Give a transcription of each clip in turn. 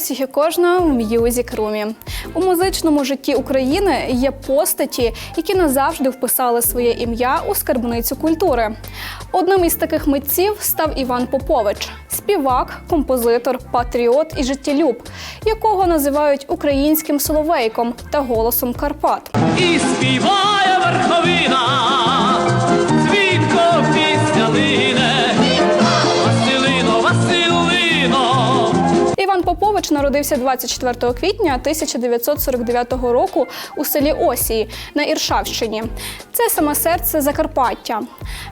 всіх і кожного в М'юзік Румі. У музичному житті України є постаті, які назавжди вписали своє ім'я у скарбницю культури. Одним із таких митців став Іван Попович, співак, композитор, патріот і життєлюб, якого називають українським соловейком та голосом Карпат. і співає верховина, Іван Попович народився 24 квітня 1949 року у селі Осії на Іршавщині. Це саме серце Закарпаття.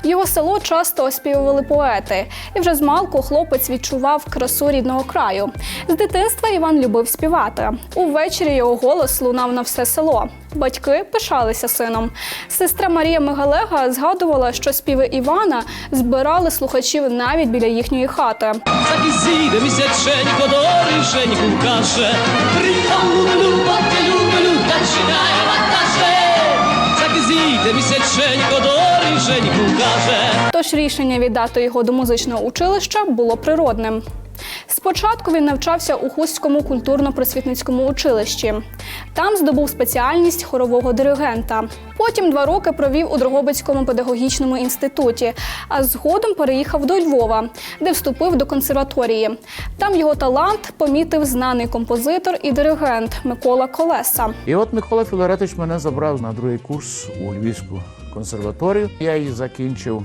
Його село часто оспівували поети, і вже з малку хлопець відчував красу рідного краю. З дитинства Іван любив співати. Увечері його голос лунав на все село. Батьки пишалися сином. Сестра Марія Мегалега згадувала, що співи Івана збирали слухачів навіть біля їхньої хати. Так і зійде місяченько до риженьку каже, Приїхав люблю, люблю, та чекає каже. Так і зійде місяченько до риженьку каже. Тож рішення віддати його до музичного училища було природним. Спочатку він навчався у Хустському культурно-просвітницькому училищі. Там здобув спеціальність хорового диригента. Потім два роки провів у Дрогобицькому педагогічному інституті, а згодом переїхав до Львова, де вступив до консерваторії. Там його талант помітив знаний композитор і диригент Микола Колеса. І от Микола Філаретович мене забрав на другий курс у Львівську консерваторію. Я її закінчив.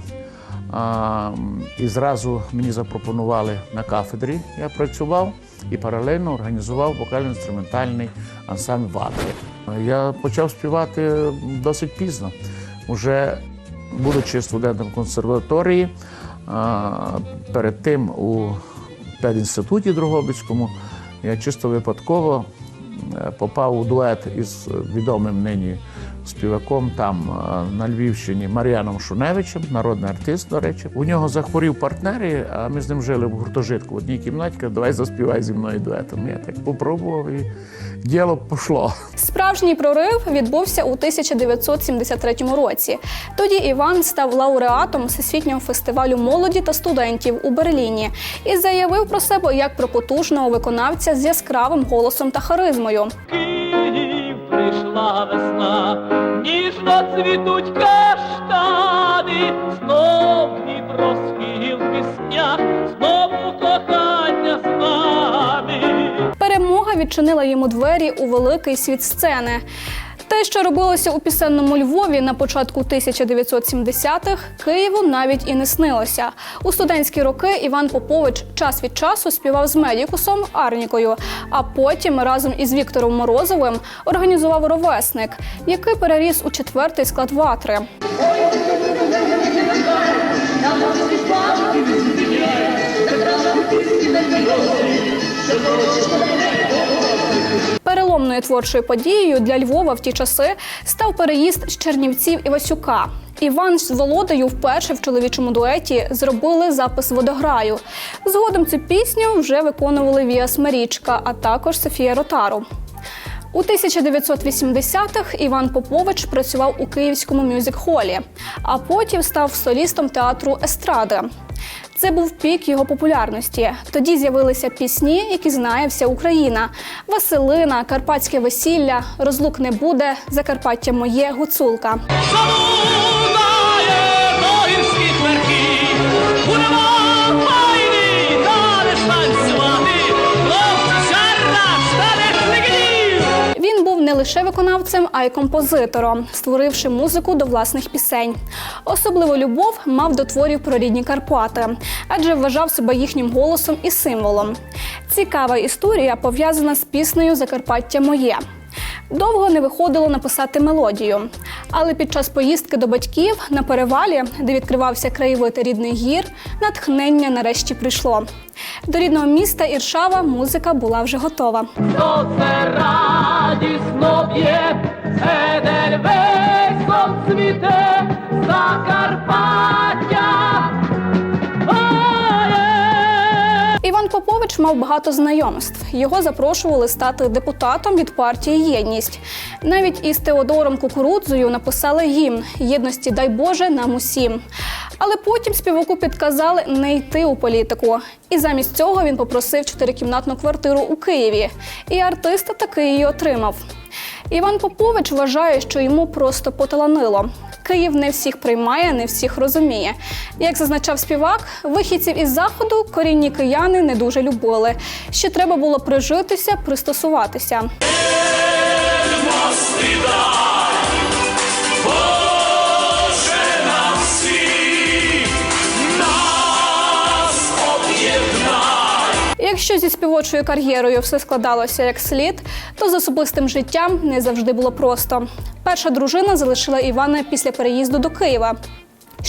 І зразу мені запропонували на кафедрі. Я працював і паралельно організував вокально-інструментальний ансамбль «Вагнер». Я почав співати досить пізно. Уже будучи студентом консерваторії, перед тим у педінституті Дрогобицькому я чисто випадково е, попав у дует із відомим нині співаком там е, на Львівщині Мар'яном Шуневичем, народний артист, до речі. У нього захворів партнер, і, а ми з ним жили в гуртожитку в одній кімнаті. Каже, давай заспівай зі мною дуетом. Я так попробував і діло пішло. Справжній прорив відбувся у 1973 році. Тоді Іван став лауреатом Всесвітнього фестивалю молоді та студентів у Берліні і заявив про себе як про потужного виконавця з яскравим голосом та харизмою. Київ прийшла весна, ніжно цвітуть каштани, знов Дніпро схил в піснях, знову кохання з нами. Перемога відчинила йому двері у великий світ сцени. Те, що робилося у пісенному Львові на початку 1970-х, Києву навіть і не снилося. У студентські роки Іван Попович час від часу співав з медікусом Арнікою, а потім разом із Віктором Морозовим організував ровесник, який переріс у четвертий склад ватри. Переломною творчою подією для Львова в ті часи став переїзд з Чернівців Івасюка. Іван з Володою вперше в чоловічому дуеті зробили запис водограю. Згодом цю пісню вже виконували Віас Марічка, а також Софія Ротару. У 1980-х Іван Попович працював у Київському мюзик-холі, а потім став солістом театру Естради. Це був пік його популярності. Тоді з'явилися пісні, які знає вся Україна: Василина, Карпатське весілля, Розлук не буде, Закарпаття моє, гуцулка. Лише виконавцем, а й композитором, створивши музику до власних пісень. Особливу любов мав до творів про рідні Карпати, адже вважав себе їхнім голосом і символом. Цікава історія пов'язана з піснею Закарпаття моє. Довго не виходило написати мелодію, але під час поїздки до батьків на перевалі, де відкривався краєвид рідних гір, натхнення нарешті прийшло. До рідного міста Іршава музика була вже готова. Що це радісно б'є, Едель весь цвіте, Закарпаття. Попович мав багато знайомств. Його запрошували стати депутатом від партії Єдність. Навіть із Теодором Кукурудзою написали гімн Єдності дай Боже нам усім. Але потім співаку підказали не йти у політику. І замість цього він попросив чотирикімнатну квартиру у Києві. І артист таки її отримав. Іван Попович вважає, що йому просто поталанило. Київ не всіх приймає, не всіх розуміє. Як зазначав співак, вихідців із заходу корінні кияни не дуже любили. Ще треба було прижитися, пристосуватися. Якщо зі співочою кар'єрою все складалося як слід, то з особистим життям не завжди було просто. Перша дружина залишила Івана після переїзду до Києва.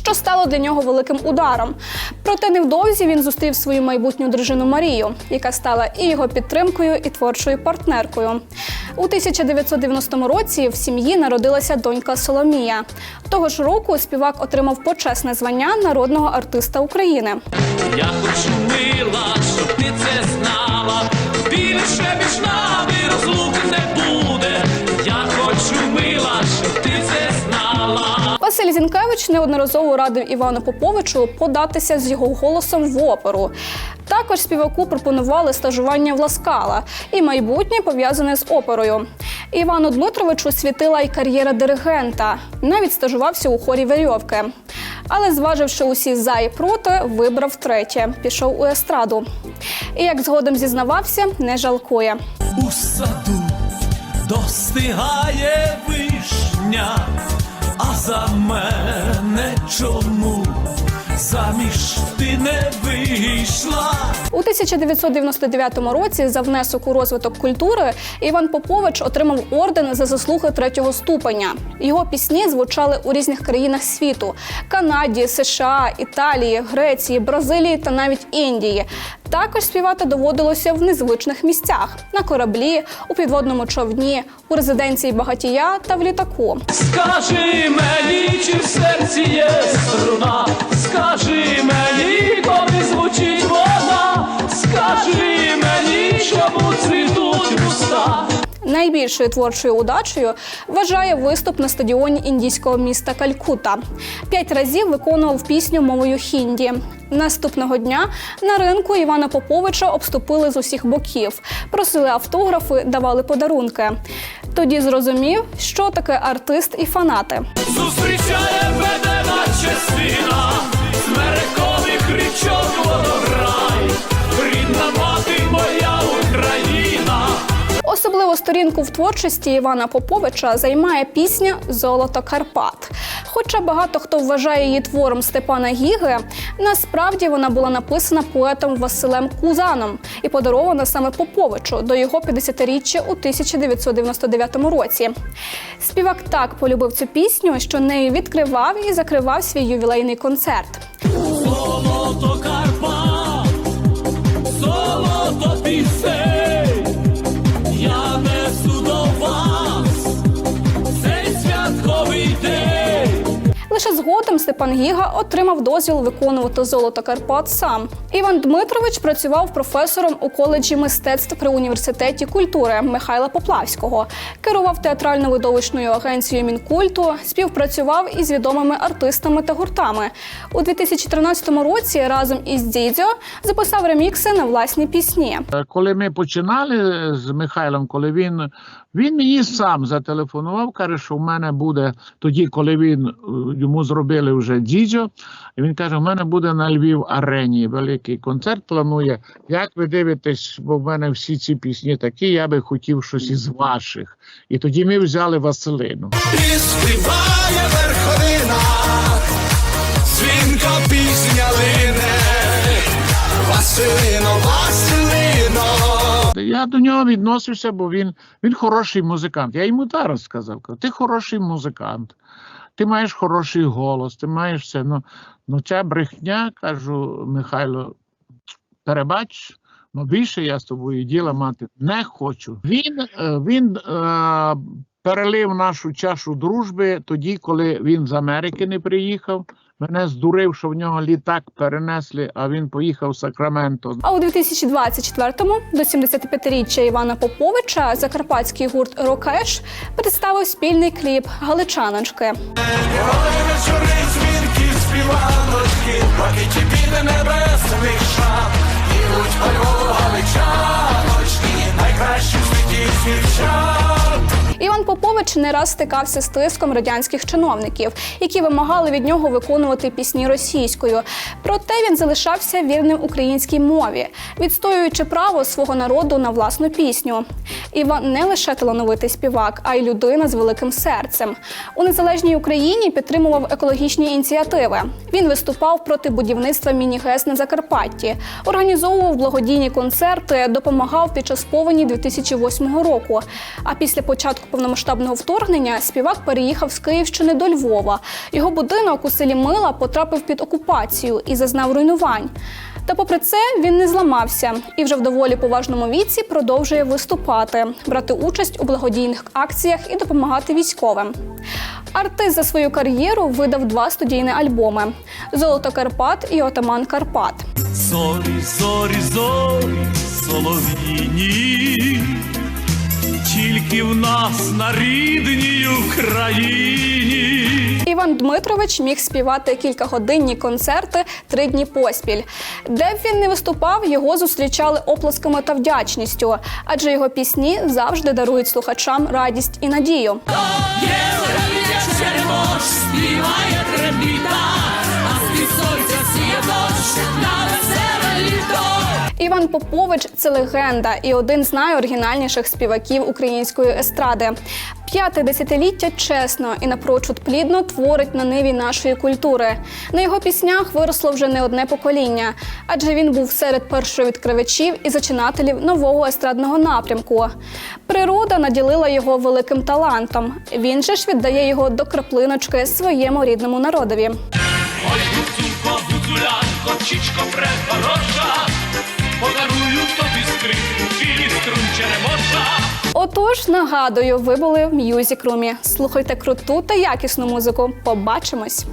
Що стало для нього великим ударом. Проте невдовзі він зустрів свою майбутню дружину Марію, яка стала і його підтримкою, і творчою партнеркою. У 1990 році в сім'ї народилася донька Соломія. Того ж року співак отримав почесне звання народного артиста України. Я хочу мила, щоб ти це знала. Більше між нами Василь Зінкевич неодноразово радив Івану Поповичу податися з його голосом в оперу. Також співаку пропонували стажування в Ласкала і майбутнє пов'язане з оперою. Івану Дмитровичу світила й кар'єра диригента. Навіть стажувався у хорі Верьовки. Але, зваживши усі за і проти, вибрав третє, пішов у естраду. І як згодом зізнавався, не жалкує. У саду достигає вишня, за мене чому заміж ти не вийшла? У 1999 році за внесок у розвиток культури Іван Попович отримав орден за заслуги третього ступеня. Його пісні звучали у різних країнах світу: Канаді, США, Італії, Греції, Бразилії та навіть Індії. Також співати доводилося в незвичних місцях на кораблі, у підводному човні, у резиденції багатія та в літаку. Скажи мені, чи в серці є струна. Скажи мені, коли звучить вона. Скажи мені, чому цвітуть вуста. Найбільшою творчою удачею вважає виступ на стадіоні індійського міста Калькута. П'ять разів виконував пісню мовою хінді. Наступного дня на ринку Івана Поповича обступили з усіх боків, просили автографи, давали подарунки. Тоді зрозумів, що таке артист і фанати. Зустрічає мене наче свіна, з мерекових річок Особливу сторінку в творчості Івана Поповича займає пісня Золото Карпат. Хоча багато хто вважає її твором Степана Гіги, насправді вона була написана поетом Василем Кузаном і подарована саме Поповичу до його 50-річчя у 1999 році. Співак так полюбив цю пісню, що нею відкривав і закривав свій ювілейний концерт. Згодом Степан Гіга отримав дозвіл виконувати золото Карпат сам. Іван Дмитрович працював професором у коледжі мистецтв при університеті культури Михайла Поплавського, керував театрально-видовищною агенцією Мінкульту, співпрацював із відомими артистами та гуртами. У 2013 році разом із Дідзьо записав ремікси на власні пісні. Е, Коли ми починали з Михайлом, коли він, він мені сам зателефонував, каже, що в мене буде тоді, коли він е, йому зробили вже дідьо, і він каже: в мене буде на Львів арені великий концерт. Планує. Як ви дивитесь, бо в мене всі ці пісні такі, я би хотів щось із ваших. І тоді ми взяли Василину. І співає верховина, дзвінка пісня лине, Василино, Василино. Я до нього відносився, бо він, він хороший музикант. Я йому зараз сказав: ти хороший музикант, ти маєш хороший голос, ти маєш все. Ну, ну ця брехня, кажу, Михайло, перебач, ну більше я з тобою діла мати не хочу. Він, е, він е, перелив нашу чашу дружби тоді, коли він з Америки не приїхав. Мене здурив, що в нього літак перенесли, а він поїхав в Сакраменто. А у 2024-му до 75-річчя Івана Поповича закарпатський гурт Рокеш представив спільний кліп Галичаночки. Ой, вечори дзвінки співаночки, пакеті піде небесних Попович не раз стикався з тиском радянських чиновників, які вимагали від нього виконувати пісні російською. Проте він залишався вірним українській мові, відстоюючи право свого народу на власну пісню. Іван не лише талановитий співак, а й людина з великим серцем. У незалежній Україні підтримував екологічні ініціативи. Він виступав проти будівництва міні-ГЕС на Закарпатті, організовував благодійні концерти, допомагав під час повені 2008 року. А після початку повномасштабного вторгнення співак переїхав з Київщини до Львова. Його будинок у селі Мила потрапив під окупацію і зазнав руйнувань. Та попри це він не зламався і вже в доволі поважному віці продовжує виступати, брати участь у благодійних акціях і допомагати військовим. Артист за свою кар'єру видав два студійні альбоми: Золото Карпат і Отаман Карпат. Зорі, зорі, зорі, солов'їні, тільки в нас на рідній Україні. Іван Дмитрович міг співати кількагодинні концерти три дні поспіль. Де б він не виступав, його зустрічали оплесками та вдячністю, адже його пісні завжди дарують слухачам радість і надію. Співає Іван Попович це легенда і один з найоригінальніших співаків української естради. П'яте десятиліття чесно і напрочуд плідно творить на ниві нашої культури. На його піснях виросло вже не одне покоління, адже він був серед першовідкривачів і зачинателів нового естрадного напрямку. Природа наділила його великим талантом. Він же ж віддає його до краплиночки своєму рідному народові. Ой, гуцулко, гуцулянко, чічко подарую тобі скрипку і струн черемоша. Отож, нагадую, ви були в м'юзік-румі. Слухайте круту та якісну музику. Побачимось!